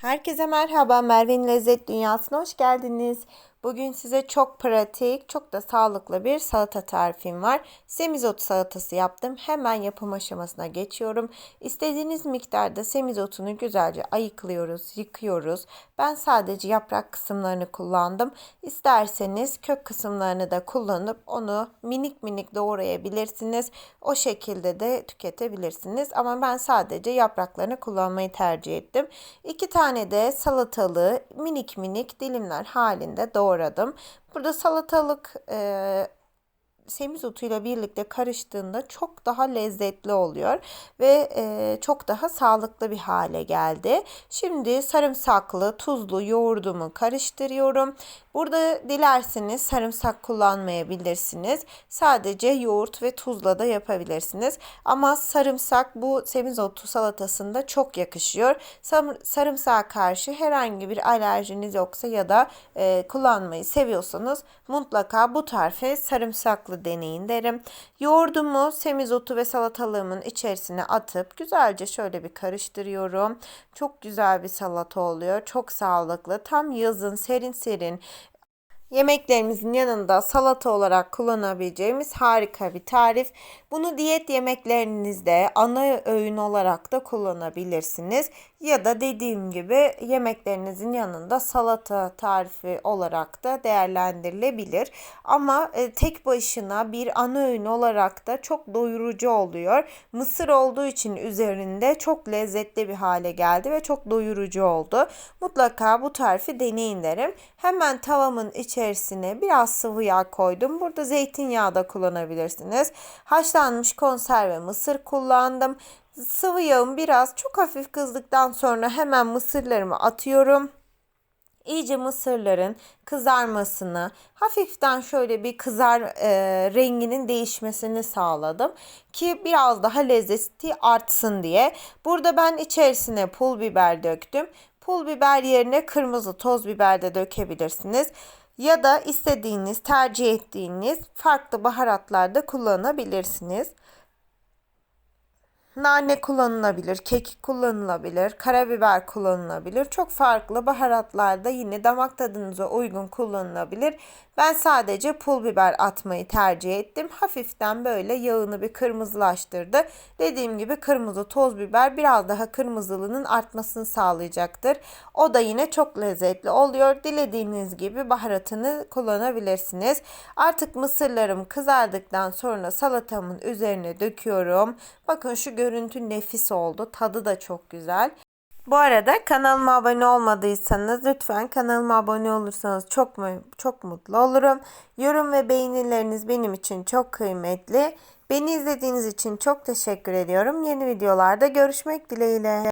Herkese merhaba, Merve'nin Lezzet Dünyası'na hoş geldiniz. Bugün size çok pratik, çok da sağlıklı bir salata tarifim var. Semizotu salatası yaptım. Hemen yapım aşamasına geçiyorum. İstediğiniz miktarda semizotunu güzelce ayıklıyoruz, yıkıyoruz. Ben sadece yaprak kısımlarını kullandım. İsterseniz kök kısımlarını da kullanıp onu minik minik doğrayabilirsiniz. O şekilde de tüketebilirsiniz. Ama ben sadece yapraklarını kullanmayı tercih ettim. İki tane de salatalığı minik minik dilimler halinde doğradım doğradım. Burada salatalık e, semizotuyla birlikte karıştığında çok daha lezzetli oluyor ve e, çok daha sağlıklı bir hale geldi. Şimdi sarımsaklı, tuzlu yoğurdumu karıştırıyorum. Burada dilerseniz sarımsak kullanmayabilirsiniz. Sadece yoğurt ve tuzla da yapabilirsiniz. Ama sarımsak bu semizotu salatasında çok yakışıyor. Sarımsağa karşı herhangi bir alerjiniz yoksa ya da e, kullanmayı seviyorsanız mutlaka bu tarife sarımsaklı deneyin derim. Yoğurdumu semizotu ve salatalığımın içerisine atıp güzelce şöyle bir karıştırıyorum. Çok güzel bir salata oluyor. Çok sağlıklı. Tam yazın serin serin Yemeklerimizin yanında salata olarak kullanabileceğimiz harika bir tarif. Bunu diyet yemeklerinizde ana öğün olarak da kullanabilirsiniz. Ya da dediğim gibi yemeklerinizin yanında salata tarifi olarak da değerlendirilebilir. Ama e, tek başına bir ana öğün olarak da çok doyurucu oluyor. Mısır olduğu için üzerinde çok lezzetli bir hale geldi ve çok doyurucu oldu. Mutlaka bu tarifi deneyin derim. Hemen tavamın içerisine biraz sıvı yağ koydum. Burada zeytinyağı da kullanabilirsiniz. Haşlanmış konserve mısır kullandım. Sıvı yağım biraz çok hafif kızdıktan sonra hemen mısırlarımı atıyorum. İyice mısırların kızarmasını, hafiften şöyle bir kızar e, renginin değişmesini sağladım ki biraz daha lezzeti artsın diye. Burada ben içerisine pul biber döktüm. Pul biber yerine kırmızı toz biber de dökebilirsiniz. Ya da istediğiniz, tercih ettiğiniz farklı baharatlar da kullanabilirsiniz. Nane kullanılabilir, kekik kullanılabilir, karabiber kullanılabilir. Çok farklı baharatlar da yine damak tadınıza uygun kullanılabilir. Ben sadece pul biber atmayı tercih ettim. Hafiften böyle yağını bir kırmızılaştırdı. Dediğim gibi kırmızı toz biber biraz daha kırmızılığının artmasını sağlayacaktır. O da yine çok lezzetli oluyor. Dilediğiniz gibi baharatını kullanabilirsiniz. Artık mısırlarım kızardıktan sonra salatamın üzerine döküyorum. Bakın şu görüntü nefis oldu. Tadı da çok güzel. Bu arada kanalıma abone olmadıysanız lütfen kanalıma abone olursanız çok çok mutlu olurum. Yorum ve beğenileriniz benim için çok kıymetli. Beni izlediğiniz için çok teşekkür ediyorum. Yeni videolarda görüşmek dileğiyle.